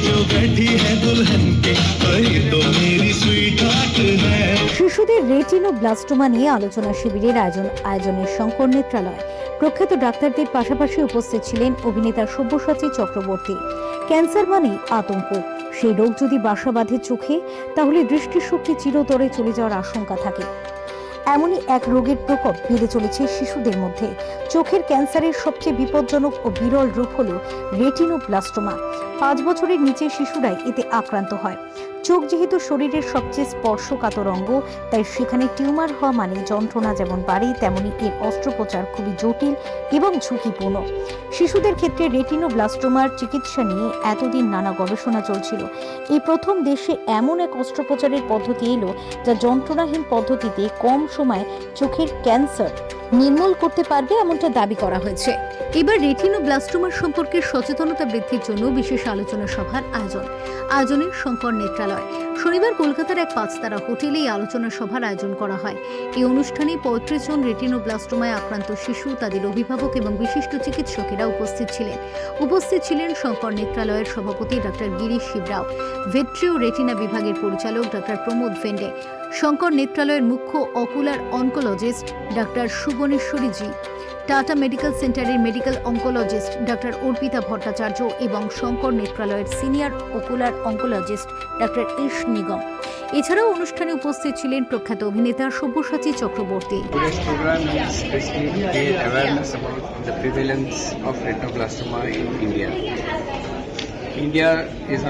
जो बैठी है दुल्हन के वही तो मेरी स्वीट हार्ट है শিশুদের রেটিনোব্লাস্টোমা নিয়ে আলোচনা শিবিরের আয়োজন আয়োজনের শঙ্কর নেত্রালয় প্রখ্যাত ডাক্তারদের পাশাপাশি উপস্থিত ছিলেন অভিনেতা সব্যসাচী চক্রবর্তী ক্যান্সার মানেই আতঙ্ক সেই রোগ যদি বাসা বাঁধে চোখে তাহলে দৃষ্টিশক্তি চিরতরে চলে যাওয়ার আশঙ্কা থাকে এমনই এক রোগের প্রকোপ বেড়ে চলেছে শিশুদের মধ্যে। চোখের ক্যান্সারের সবচেয়ে বিপজ্জনক ও বিরল রূপ হল রেটিনোপ্লাস্টোমা। পাঁচ বছরের নিচে শিশুরাই এতে আক্রান্ত হয়। চোখ যেহেতু শরীরের সবচেয়ে স্পর্শকাতর অঙ্গ, তাই সেখানে টিউমার হওয়া মানে যন্ত্রণা যেমন বাড়ে, তেমনি এর অস্ত্রোপচার খুবই জটিল এবং ঝুঁকিপূর্ণ। শিশুদের ক্ষেত্রে রেটিনোব্লাস্টোমার চিকিৎসা নিয়ে এতদিন নানা গবেষণা চলছিল। এই প্রথম দেশে এমন এক অস্ত্রোপচারের পদ্ধতি এলো, যা যন্ত্রণাহীন পদ্ধতিতে কম সময়ে চোখের ক্যান্সার নির্মূল করতে পারবে এমনটা দাবি করা হয়েছে। এবার রেটিনোব্লাস্টোমার সম্পর্কে সচেতনতা বৃদ্ধির জন্য বিশেষ আলোচনা সভার আয়োজন। আয়োজনের শঙ্কর নেত্রালয় শনিবার কলকাতার এক পাঁচতারা হোটেলে এই আলোচনা সভার আয়োজন করা হয়। এই অনুষ্ঠানে পঁয়ত্রিশ জন রেটিনোব্লাস্টোমায় আক্রান্ত শিশু, তাদের অভিভাবক এবং বিশিষ্ট চিকিৎসকেরা উপস্থিত ছিলেন। উপস্থিত ছিলেন শঙ্কর নেত্রালয়ের সভাপতি doctor Girish Shivarao, vitreo retina বিভাগের পরিচালক ডক্টর প্রমোদ ফেন্ডে শঙ্কর নেত্রালয়ের মুখ্য অকুলার অনকোলজিস্ট ডাক্তার সুবনেশ্বরী জি টাটা মেডিকেল সেন্টারের medical oncologist doctor Arpita Bhattacharya এবং Shankar নেত্রালয়ের senior ocular oncologist doctor Ish Nigam. এছাড়াও অনুষ্ঠানে উপস্থিত ছিলেন প্রখ্যাত অভিনেতা Sabyasachi Chakraborty. India. Is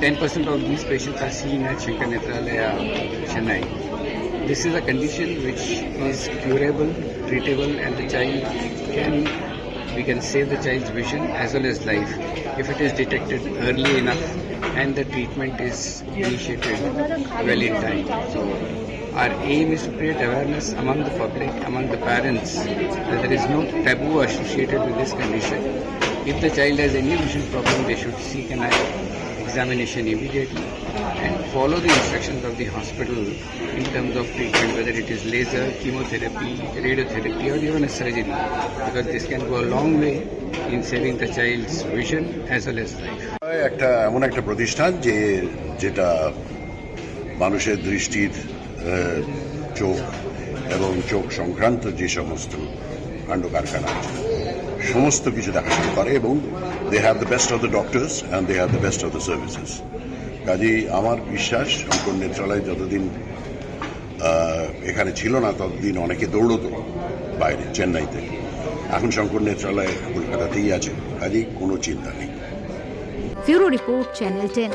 10% of these patients are seen at Shankar Netralaya, Chennai. This is a condition which is curable, treatable, and the child can we can save the child's vision as well as life if it is detected early enough and the treatment is initiated well in time. So our aim is to create awareness among the public, among the parents, that there is no taboo associated with this condition. If the child has any vision problem, they should seek an eye examination immediately and follow the instructions of the hospital in terms of treatment, whether it is laser, chemotherapy, radiotherapy, or even a surgery, because this can go a long way in saving the child's vision as well as life. একটা এমন একটা প্রতিষ্ঠান যে যেটা মানুষের দৃষ্টির চোখ এবং চোখ সংক্রান্ত যে সমস্ত কাণ্ড কারখানা আছে সমস্ত কিছু দেখাশোনা করে এবং they have the best of the doctors and they have the best of the services কাজেই আমার বিশ্বাস শঙ্কর নেত্রালয় যতদিন এখানে ছিল না, ততদিন অনেকে দৌড়তো বাইরে, চেন্নাইতে। এখন শঙ্কর নেত্রালয় কলকাতাতেই আছে, কাজেই কোনো চিন্তা নেই। Report, channel ten.